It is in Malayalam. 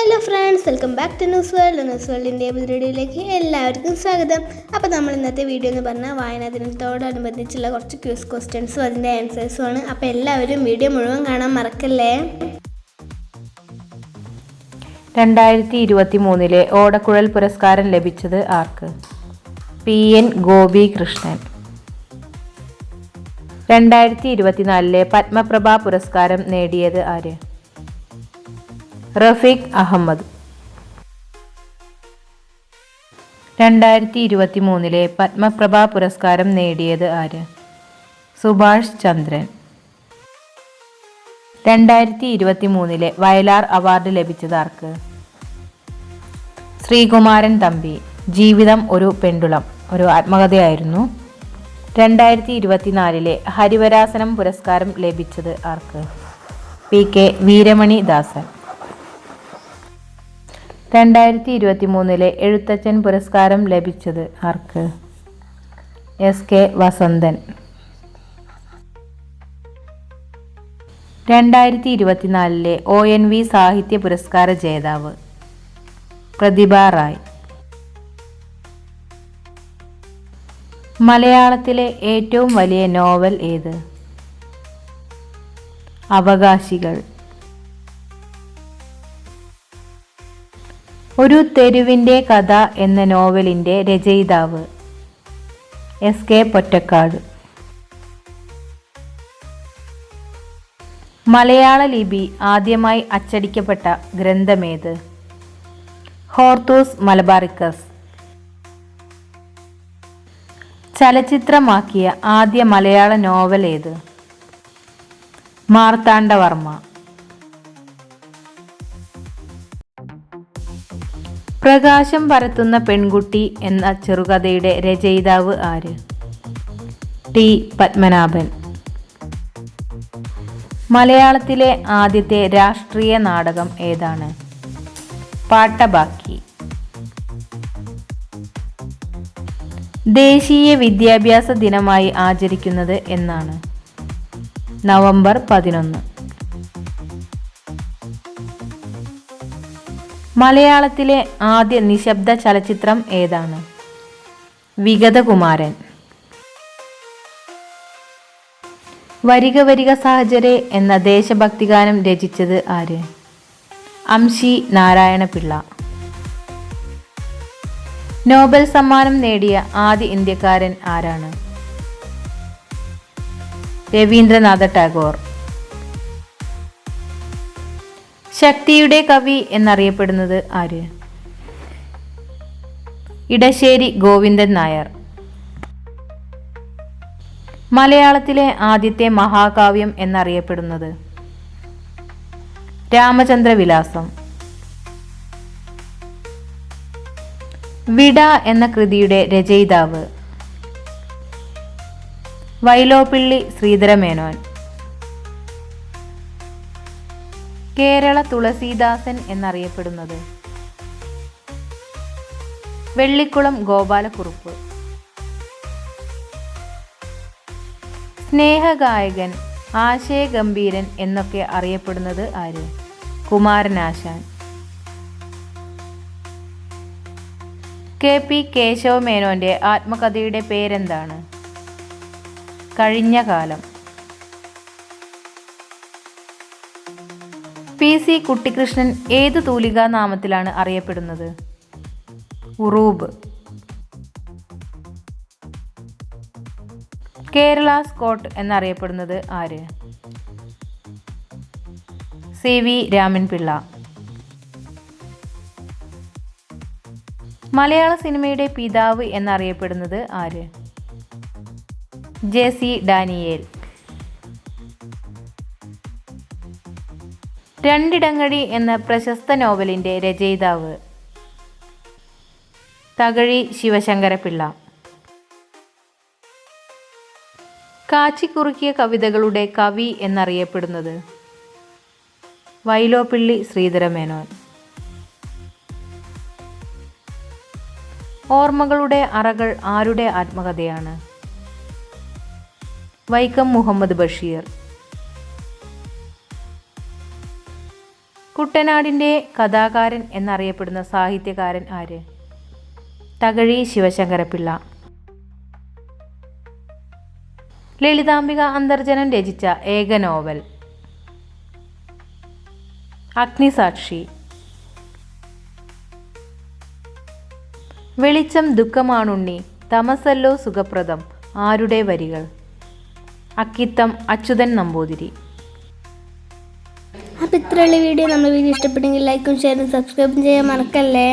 Hello friends welcome back to news world news വേൾഡിന്റെ വീഡിയോയിലേക്ക് എല്ലാവർക്കും സ്വാഗതം. അപ്പോൾ നമ്മൾ ഇന്നത്തെ വീഡിയോ എന്ന് പറഞ്ഞാൽ വായനാ ദിനത്തോടനുബന്ധിച്ചുള്ള കുറച്ച് ക്യൂസ് ക്വസ്റ്റ്യൻസും അതിന്റെ ആൻസേഴ്സും ആണ്. അപ്പോൾ എല്ലാവരും വീഡിയോ മുഴുവൻ കാണാൻ മറക്കല്ലേ? രണ്ടായിരത്തി ഇരുപത്തി മൂന്നിലെ ഓടക്കുഴൽ പുരസ്കാരം ലഭിച്ചത് ആർക്ക്? പി. എൻ. ഗോപി കൃഷ്ണൻ രണ്ടായിരത്തി ഇരുപത്തിനാലിലെ പത്മപ്രഭ പുരസ്കാരം നേടിയത് ആര്? റഫീഖ് അഹമ്മദ്. രണ്ടായിരത്തി ഇരുപത്തി മൂന്നിലെ പത്മപ്രഭ പുരസ്കാരം നേടിയത് ആര്? സുഭാഷ് ചന്ദ്രൻ. രണ്ടായിരത്തി ഇരുപത്തി മൂന്നിലെ വയലാർ അവാർഡ് ലഭിച്ചത് ആർക്ക്? ശ്രീകുമാരൻ തമ്പി ജീവിതം ഒരു പെണ്ടുളം ഒരു ആത്മകഥയായിരുന്നു. രണ്ടായിരത്തി ഇരുപത്തിനാലിലെ ഹരിവരാസനം പുരസ്കാരം ലഭിച്ചത് ആർക്ക്? പി കെ വീരമണി ദാസൻ രണ്ടായിരത്തി ഇരുപത്തി മൂന്നിലെ എഴുത്തച്ഛൻ പുരസ്കാരം ലഭിച്ചത് ആർക്ക്? S K Vasanthan. രണ്ടായിരത്തി ഇരുപത്തിനാലിലെ ഒ എൻ വി സാഹിത്യ പുരസ്കാര ജേതാവ് പ്രതിഭ റായ്. മലയാളത്തിലെ ഏറ്റവും വലിയ നോവൽ ഏത്? അവകാശികൾ. ഒരു തെരുവിന്റെ കഥ എന്ന നോവലിന്റെ രചയിതാവ് എസ് കെ പൊറ്റക്കാട്. മലയാള ലിപി ആദ്യമായി അച്ചടിക്കപ്പെട്ട ഗ്രന്ഥമേത്? Hortus Malabaricus. ചലച്ചിത്രമാക്കിയ ആദ്യ മലയാള നോവൽ ഏത് മാർത്താണ്ഡവർമ്മ. പ്രകാശം പരത്തുന്ന പെൺകുട്ടി എന്ന ചെറുകഥയുടെ രചയിതാവ് ആര്? ടി പത്മനാഭൻ. മലയാളത്തിലെ ആദ്യത്തെ രാഷ്ട്രീയ നാടകം ഏതാണ്? പാട്ടബാക്കി. ദേശീയ വിദ്യാഭ്യാസ ദിനമായി ആചരിക്കുന്നത് എന്നാണ്. നവംബർ പതിനൊന്ന്. മലയാളത്തിലെ ആദ്യ നിശബ്ദ ചലച്ചിത്രം ഏതാണ്? വിഗതകുമാരൻ. വരിക വരിക സാഹചര്യ എന്ന ദേശഭക്തിഗാനം രചിച്ചത് ആര്? അംശി നാരായണപിള്ള. നോബൽ സമ്മാനം നേടിയ ആദ്യ ഇന്ത്യക്കാരൻ ആരാണ്? രവീന്ദ്രനാഥ ടാഗോർ. ശക്തിയുടെ കവി എന്നറിയപ്പെടുന്നത് ആര്? ഇടശ്ശേരി ഗോവിന്ദൻ നായർ. മലയാളത്തിലെ ആദ്യത്തെ മഹാകാവ്യം എന്നറിയപ്പെടുന്നത് രാമചന്ദ്രവിലാസം. വിട എന്ന കൃതിയുടെ രചയിതാവ് വൈലോപ്പിള്ളി ശ്രീധരമേനോൻ. കേരള തുളസീദാസൻ എന്നറിയപ്പെടുന്നത്. വെള്ളിക്കുളം ഗോപാലക്കുറുപ്പ്. സ്നേഹഗായകൻ ആശയഗംഭീരൻ എന്നൊക്കെ അറിയപ്പെടുന്നത് ആര്? കുമാരനാശാൻ. കെ പി കേശവമേനോന്റെ ആത്മകഥയുടെ പേരെന്താണ്? കഴിഞ്ഞ കാലം സി കുട്ടിക്കൃഷ്ണൻ ഏത് തൂലികാ നാമത്തിലാണ് അറിയപ്പെടുന്നത്? ഉറൂബ്. കേരള സ്കോട്ട് എന്നറിയപ്പെടുന്നത് ആര്? C V Ramanpillai. മലയാള സിനിമയുടെ പിതാവ് എന്നറിയപ്പെടുന്നത് ആര്? J C Daniel. രണ്ടിടങ്ങഴി എന്ന പ്രശസ്ത നോവലിന്റെ രചയിതാവ്. തകഴി ശിവശങ്കരപിള്ള കാച്ചിക്കുറുക്കിയ കവിതകളുടെ കവി എന്നറിയപ്പെടുന്നത് വൈലോപ്പിള്ളി ശ്രീധരമേനോൻ. ഓർമ്മകളുടെ അറകൾ ആരുടെ ആത്മകഥയാണ്? വൈക്കം മുഹമ്മദ് ബഷീർ. കുട്ടനാടിന്റെ കഥാകാരൻ എന്നറിയപ്പെടുന്ന സാഹിത്യകാരൻ ആര്? തകഴി ശിവശങ്കരപിള്ള ലളിതാംബിക അന്തർജനം രചിച്ച ഏക നോവൽ. അഗ്നിസാക്ഷി. വെളിച്ചം ദുഃഖമാണുണ്ണി തമസല്ലോ സുഖപ്രദം ആരുടെ വരികൾ? അക്കിത്തം അച്യുതൻ നമ്പൂതിരി. അപ്പോൾ ഇത്രയുള്ള വീഡിയോ. നമ്മൾ വീഡിയോ ഇഷ്ടപ്പെട്ടെങ്കിൽ ലൈക്കും ഷെയറും സബ്സ്ക്രൈബും ചെയ്യാൻ മറക്കല്ലേ?